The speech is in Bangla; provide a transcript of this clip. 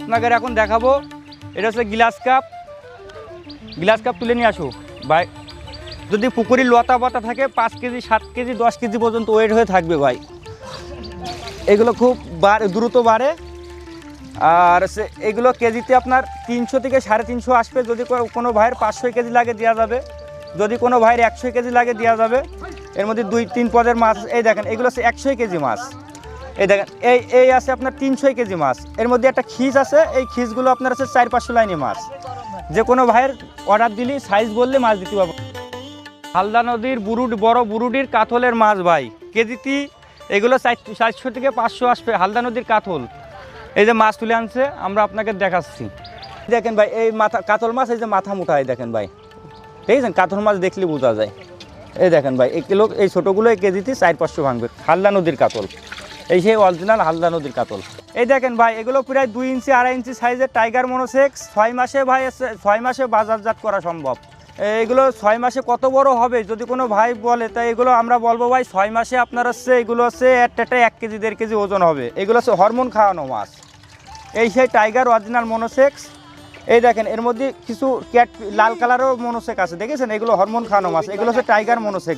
আপনাদের এখন দেখাবো। এটা হচ্ছে গ্লাস কাপ গ্লাস কাপ তুলে নিয়ে আসো। ভাই, যদি পুকুরি লতা পাতা থাকে, পাঁচ কেজি, সাত কেজি, দশ কেজি পর্যন্ত ওয়েট হয়ে থাকবে ভাই। এগুলো খুব বাড়ে দ্রুত বাড়ে। আর সে, এগুলো কেজিতে আপনার তিনশো থেকে সাড়ে তিনশো আসবে। যদি কোনো ভাইয়ের পাঁচশো কেজি লাগে দেওয়া যাবে। যদি কোনো ভাইয়ের একশো কেজি লাগে দেওয়া যাবে। এর মধ্যে দুই, তিন পদের মাছ, এই দেখেন, এগুলো হচ্ছে একশো কেজি মাছ। এই দেখেন, এই এই আছে আপনার তিনশো কেজি মাছ। এর মধ্যে একটা খিস আছে, এই খিসগুলো আপনার আছে চার পাঁচশো লাইনে মাছ। যে কোনো ভাইয়ের অর্ডার দিলি সাইজ বললে মাছ দিতে পারব। হালদা নদীর বুরুড, বড় বুরুডির কাতলের মাছ ভাই। কেজিতে এগুলো চার, চারশো থেকে পাঁচশো আসবে, হালদা নদীর কাতল এই যে মাছ তুলে আনছে, আমরা আপনাকে দেখাচ্ছি। দেখেন ভাই, এই মাথা কাতল মাছ, এই যে মাথা মুঠা এই দেখেন ভাই। দেখেছেন? কাতল মাছ দেখলে বোঝা যায়। এই দেখেন ভাই, এই কিলো এই ছোটোগুলো এই কেজিতে চার, পাঁচশো ভাঙবে, হালদা নদীর কাতল এই সেই অরিজিনাল হালদা নদীর কাতল। এই দেখেন ভাই, এগুলো প্রায় দুই ইঞ্চি, আড়াই ইঞ্চি সাইজের টাইগার মনোসেক্স। ছয় মাসে ভাই ছয় মাসে বাজারজাত করা সম্ভব। এইগুলো ছয় মাসে কত বড় হবে, যদি কোনো ভাই বলে তাই এগুলো আমরা বলব ভাই, ছয় মাসে আপনার হচ্ছে, এগুলো হচ্ছে একটা এক কেজি, দেড় কেজি ওজন হবে। এগুলো হচ্ছে হরমোন খাওয়ানো মাছ। এই সেই টাইগার অরিজিনাল মনোসেক্স। এই দেখেন, এর মধ্যে কিছু ক্যাট লাল কালারও মনোসেক আছে, দেখেছেন? এগুলো হরমোন খাওয়ানো মাছ। এগুলো হচ্ছে টাইগার মনোসেক